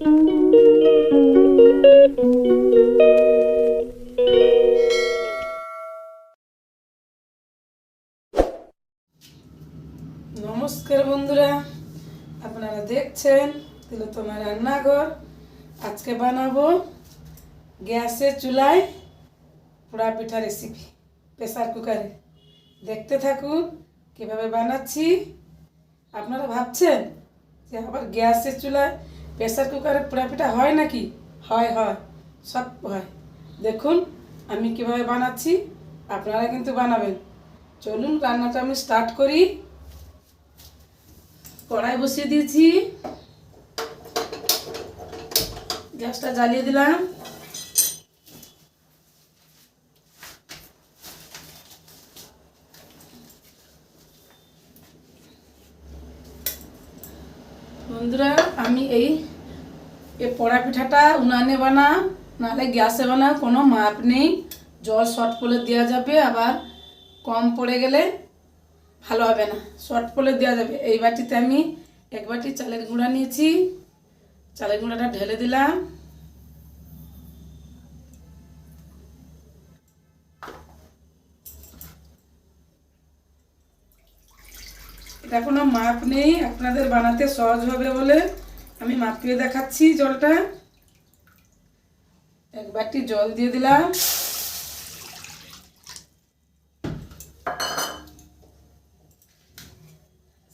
নমস্কার বন্ধুরা, আপনারা দেখছেন তোমার রান্নাঘর। আজকে বানাবো গ্যাসের চুলায় পোড়া পিঠা রেসিপি প্রেসার কুকারে দেখতে থাকুন কীভাবে বানাচ্ছি। আপনারা ভাবছেন যে আবার গ্যাসের চুলায় প্রেসার কুকারে পোড়া পিঠা হয় নাকি? হয় হয়। সব হয়। দেখুন, আমি কীভাবে বানাচ্ছি, আপনারা কিন্তু বানাবেন। চলুন, রান্নাটা আমি স্টার্ট করি। কড়াই বসিয়ে দিয়েছি। গ্যাসটা জ্বালিয়ে দিলাম। বন্ধুরা, আমি এই এ পোড়া পিঠাটা উনানে বানা নাহলে গ্যাসে বানা, কোনো মাপ নেই। জল শর্ট পলে দেওয়া যাবে, আবার কম পড়ে গেলে ভালো হবে না। শর্ট পলে দেওয়া যাবে। এই বাটিতে আমি এক বাটি চালের গুঁড়া নিয়েছি। চালের গুঁড়াটা ঢেলে দিলাম। এটা কোনো মাপ নেই, আপনাদের বানাতে সহজ হবে বলে আমি মাপিয়ে দেখাচ্ছি জলটা। এক বাটি জল দিয়ে দিলাম।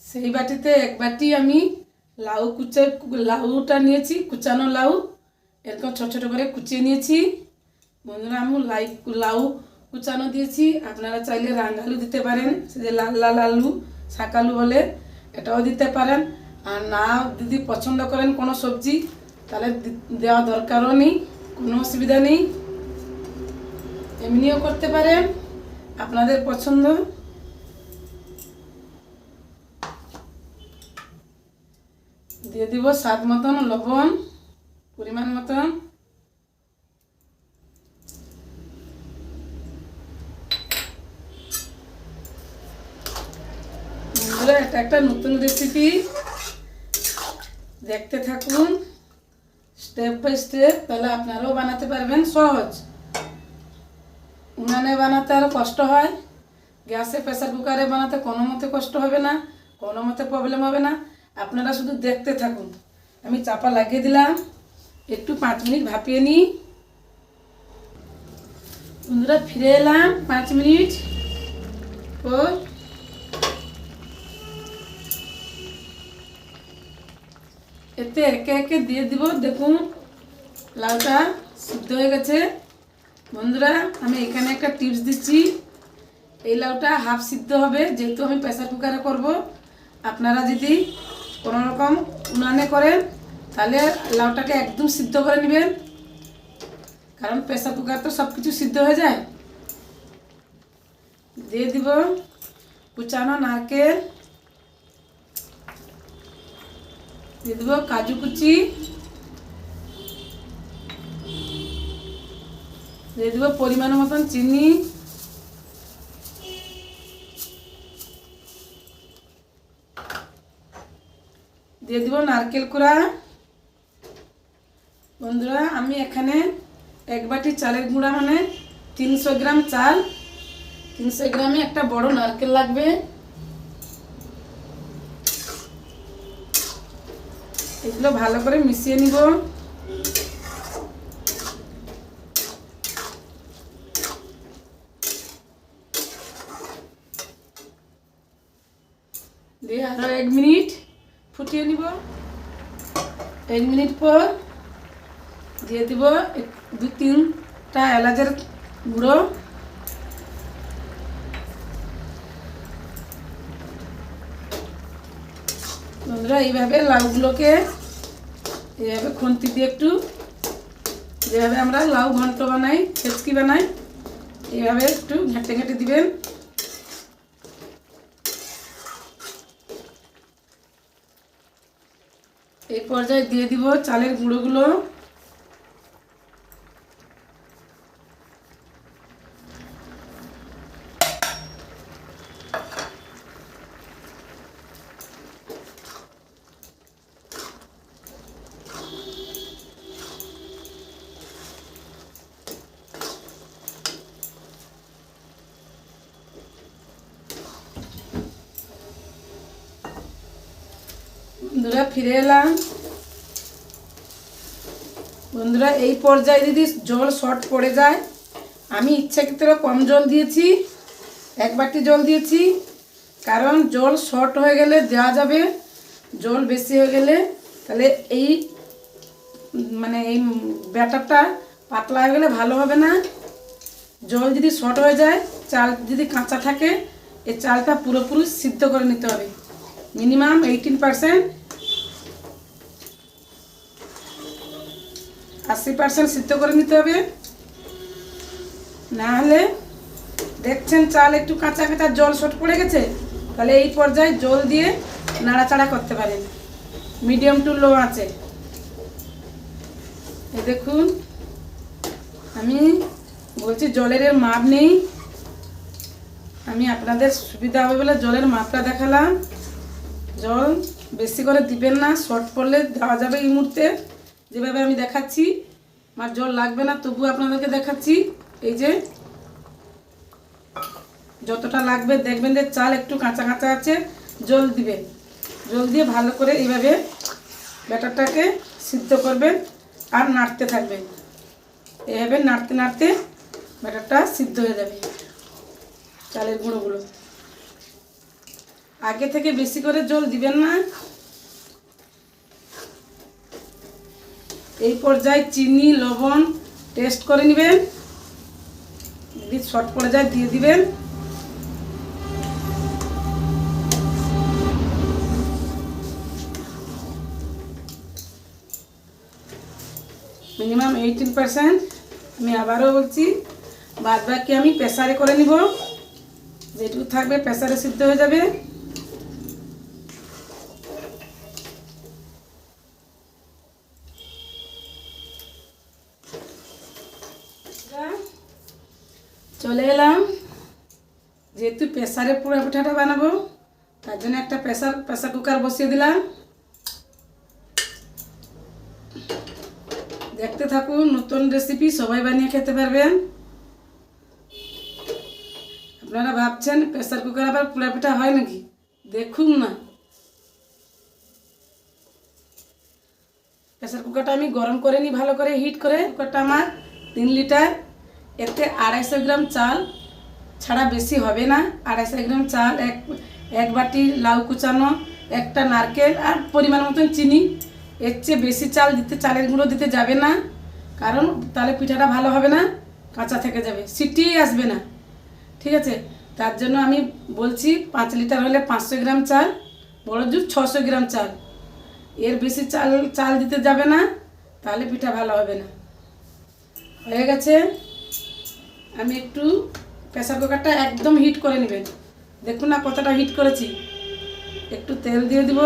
সেই বাটিতে এক বাটি আমি লাউ কুচে, লাউটা নিয়েছি, কুচানো লাউ। এরকম ছোট ছোট করে কুচিয়ে নিয়েছি। বন্ধুরা, আমি লাই লাউ কুচানো দিয়েছি। আপনারা চাইলে রাঙ্গালু দিতে পারেন সে যে লাল লাল আলু। শাকালু বলে এটাও দিতে পারেন। আর না যদি পছন্দ করেন কোনো সবজি, তাহলে দেওয়া দরকারও নেই, কোনো অসুবিধা নেই। এমনিও করতে পারেন, আপনাদের পছন্দ। দিয়ে দিব স্বাদ মতন লবণ, পরিমাণ মতন। বন্ধুরা এটা একটা নতুন রেসিপি দেখতে থাকুন স্টেপ বাই স্টেপ তাহলে আপনারাও বানাতে পারবেন, সহজ। উনানে বানাতে আরও কষ্ট হয়। গ্যাসে প্রেসার কুকারে বানাতে কোনো মতে কষ্ট হবে না, কোনো মতে প্রবলেম হবে না। আপনারা শুধু দেখতে থাকুন। আমি চাপা লাগিয়ে দিলাম। একটু পাঁচ মিনিট ভাপিয়ে নিই। বন্ধুরা, ফিরে এলাম। পাঁচ মিনিট। পর এতে একে একে দিয়ে দিব। দেখুন লাউটা সিদ্ধ হয়ে গেছে। বন্ধুরা, আমি এখানে একটা টিপস দিচ্ছি। এই লাউটা হাফ সিদ্ধ হবে, যেহেতু আমি প্রেসার কুকারে করব। আপনারা যদি কোনো রকম উনানে করেন, তাহলে লাউটাকে একদম সিদ্ধ করে নেবেন। কারণ প্রেসার কুকার তো সব কিছু সিদ্ধ হয়ে যায়। দিয়ে দিব কুচানো নারকেল। দিয়ে দেবো কাজু কুচি দিয়ে দেবো পরিমাণ মতন চিনি দিয়ে দিব নারকেল কুড়া বন্ধুরা আমি এখানে এক বাটি চালের গুঁড়া মানে তিনশো গ্রাম চাল তিনশো গ্রামে একটা বড় নারকেল লাগবে এগুলো ভালো করে মিশিয়ে নিব। দিয়ে এক মিনিট ফুটিয়ে নিব। এক মিনিট পর দিয়ে দিব দু তিনটা এলাচের গুঁড়ো। বন্ধুরা, এইভাবে লাউগুলোকে, এইভাবে খুন্তি দিয়ে একটু, যেভাবে আমরা লাউ ঘন্ট বানাই ছেচকি বানাই, এইভাবে একটু ঘেঁটে ঘেঁটে দিবেন। এই পর্যায়ে দিয়ে দিব চালের গুঁড়োগুলো। বন্ধুরা, ফিরে এলাম। বন্ধুরা, এই পর্যায়ে যদি জল শর্ট পড়ে যায়, আমি ইচ্ছাকৃত কম জল দিয়েছি, এক বাটি জল দিয়েছি, কারণ জল শর্ট হয়ে গেলে দেওয়া যাবে, জল বেশি হয়ে গেলে, তাহলে এই মানে এই ব্যাটারটা পাতলা হয়ে গেলে ভালো হবে না। জল যদি শর্ট হয়ে যায়, চাল যদি কাঁচা থাকে, এই চালটা পুরোপুরি সিদ্ধ করে নিতে হবে। মিনিমাম এইটিন পারসেন্ট আশি পার্সেন্ট সিদ্ধ করে নিতে হবে। না হলে দেখছেন চাল একটু কাঁচা কাঁচা জল শর্ট পড়ে গেছে, তাহলে এই পর্যায়ে জল দিয়ে নাড়াচাড়া করতে পারেন। মিডিয়াম টু লো আছে। এ দেখুন, আমি বলছি জলের মাপ নেই। আমি আপনাদের সুবিধা হবে বলে জলের মাপটা দেখালাম। জল বেশি করে দিবেন না শর্ট পড়লে দেওয়া যাবে এই মুহূর্তে। যেভাবে আমি দেখাচ্ছি, আমার জল লাগবে না, তবু আপনাদেরকে দেখাচ্ছি, এই যে, যতটা লাগবে, দেখবেন যে চাল একটু কাঁচা কাঁচা আছে, জল দিবেন। জল দিয়ে ভালো করে এইভাবে ব্যাটারটাকে সিদ্ধ করবেন আর নাড়তে থাকবেন। এভাবে নাড়তে নাড়তে ব্যাটারটা সিদ্ধ হয়ে যাবে, চালের গুঁড়োগুলো। আগে থেকে বেশি করে জল দিবেন না। এই পর্যায়ে চিনি, লবণ টেস্ট করে নেবেন। যদি শর্ট পড়ে যায়, দিয়ে দিবেন। মিনিমাম এইটিন পার্সেন্ট আমি আবারও বলছি বাদ বাকি আমি প্রেসারে করে নিব। যেটুকু থাকবে প্রেসারে সিদ্ধ হয়ে যাবে। চলে এলাম যেহেতু প্রেসারে পুরো পিঠাটা বানাবো, তার জন্য একটা প্রেসার প্রেসার কুকার বসিয়ে দিলাম। দেখতে থাকুন, নতুন রেসিপি সবাই বানিয়ে খেতে পারবেন। আপনারা ভাবছেন প্রেসার কুকার আবার পোড়া পিঠা হয় নাকি? দেখুন না। প্রেসার কুকারটা আমি গরম করে নিই, ভালো করে হিট করে। কুকারটা আমার তিন লিটার। এতে আড়াইশো গ্রাম চাল ছাড়া বেশি হবে না। আড়াইশো গ্রাম চাল, এক এক বাটি লাউ কুচানো, একটা নারকেল আর পরিমাণ মতন চিনি। এর চেয়ে বেশি চাল দিতে, চালের গুঁড়ো দিতে যাবে না। কারণ তাহলে পিঠাটা ভালো হবে না, কাঁচা থেকে যাবে সিটি আসবে না। ঠিক আছে? তার জন্য আমি বলছি পাঁচ লিটার হলে পাঁচশো গ্রাম চাল, বড় জুট ছশো গ্রাম চাল। এর বেশি চাল চাল দিতে যাবে না, তাহলে পিঠা ভালো হবে না। হয়ে গেছে? আমি একটু প্রেসার কুকারটা একদম হিট করে নেবেন দেখুন না কতটা হিট করেছি। একটু তেল দিয়ে দিব।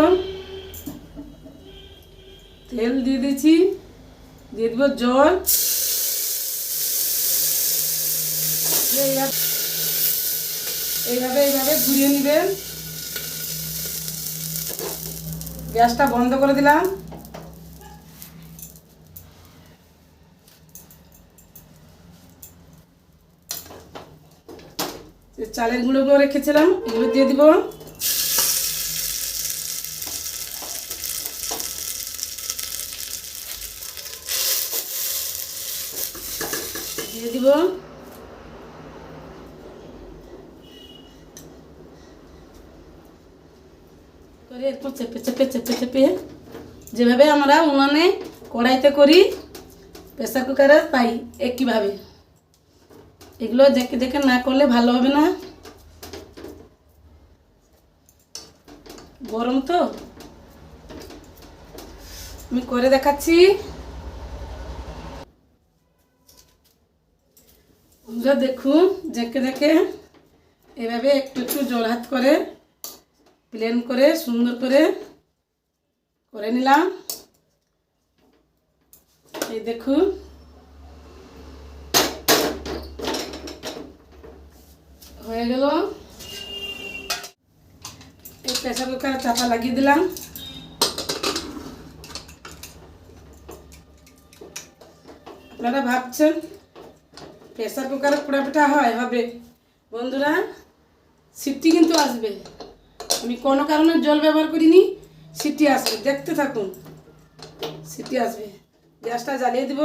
তেল দিয়ে দিচ্ছি দিয়ে দিব জল। এইভাবে এইভাবে ঘুরিয়ে নেবেন। গ্যাসটা বন্ধ করে দিলাম। চালের গুঁড়োগুলো রেখেছিলাম, এগুলো দিয়ে দিব। দিয়ে দিব। করে চেপে চেপে চেপে চেপে যেভাবে আমরা উনানে কড়াইতে করি, প্রেসার কুকারে, তাই একইভাবে। এগুলো দেখে দেখে না করলে ভালো হবে না। গরম তো। আমি করে দেখাচ্ছি। দেখুন, দেখে দেখে। এভাবে একটু একটু জল হাত করে প্লেন করে, সুন্দর করে করে নিলাম। এই দেখুন হয়ে গেল। এই প্রেসার কুকারে চাপা লাগিয়ে দিলাম। আপনারা ভাবছেন প্রেসার কুকারে পোড়া পিঠা হয়, হবে। বন্ধুরা, সিটি কিন্তু আসবে। আমি কোনো কারণে জল ব্যবহার করিনি, সিটি আসবে। দেখতে থাকুন, সিটি আসবে। গ্যাসটা জ্বালিয়ে দিব।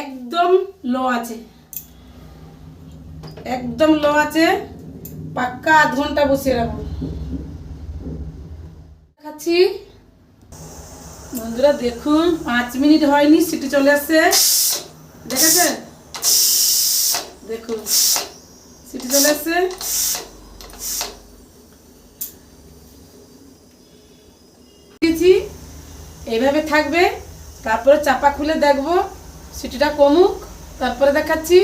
একদম লো আছে। একদম লো আছে। পাক্কা আধ ঘণ্টা বসিয়ে রাখব। খাচ্ছি বন্ধুরা, দেখুন, পাঁচ মিনিট হয়নি, সিটি চলে আসছে। দেখেছে? দেখুন, সিটি চলে আসছে। এইভাবে থাকবে। তারপরে চাপা খুলে দেখব, সিটিটা কমুক। তারপরে দেখাচ্ছি।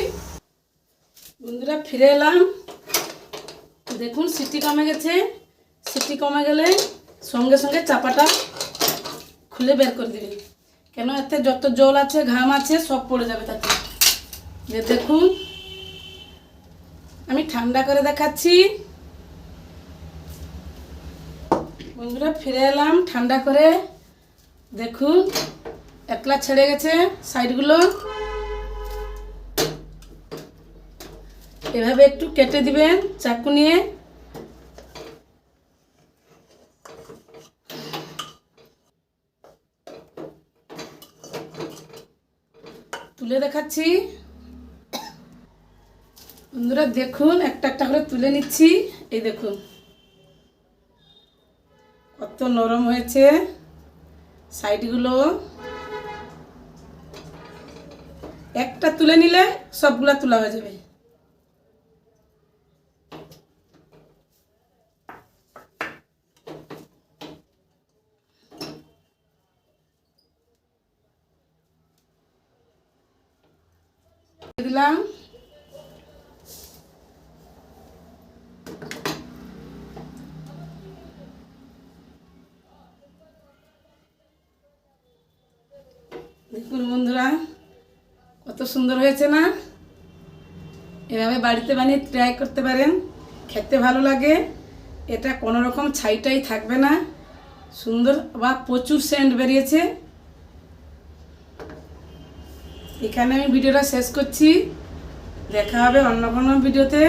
বন্ধুরা, ফিরে এলাম। দেখুন, সিটি কমে গেছে। সিটি কমে গেলে সঙ্গে সঙ্গে চাপাটা খুলে বের করে দিবি। কেন? এতে যত জল আছে, ঘাম আছে, সব পড়ে যাবে তাতে। যে দেখুন, আমি ঠান্ডা করে দেখাচ্ছি। বন্ধুরা, ফিরে এলাম ঠান্ডা করে। দেখুন, একলা ছেড়ে গেছে সাইডগুলো। এভাবে একটু কেটে দিবেন, চাকু নিয়ে। তুলে দেখাচ্ছি। বন্ধুরা, দেখুন, একটা একটা করে তুলে নিচ্ছি। এই দেখুন, কত নরম হয়েছে সাইডগুলো। একটা তুলে নিলে সবগুলা তোলা হয়ে যাবে। দিলাম। দেখুন বন্ধুরা, কত সুন্দর হয়েছে না? এভাবে বাড়িতে বানিয়ে ট্রাই করতে পারেন, খেতে ভালো লাগে। এটা কোনো রকম ছাইটাই থাকবে না। সুন্দর বা প্রচুর সেন্ট বেরিয়েছে। এখানে আমি ভিডিওটা শেষ করছি। দেখা হবে অন্য কোনো ভিডিওতে।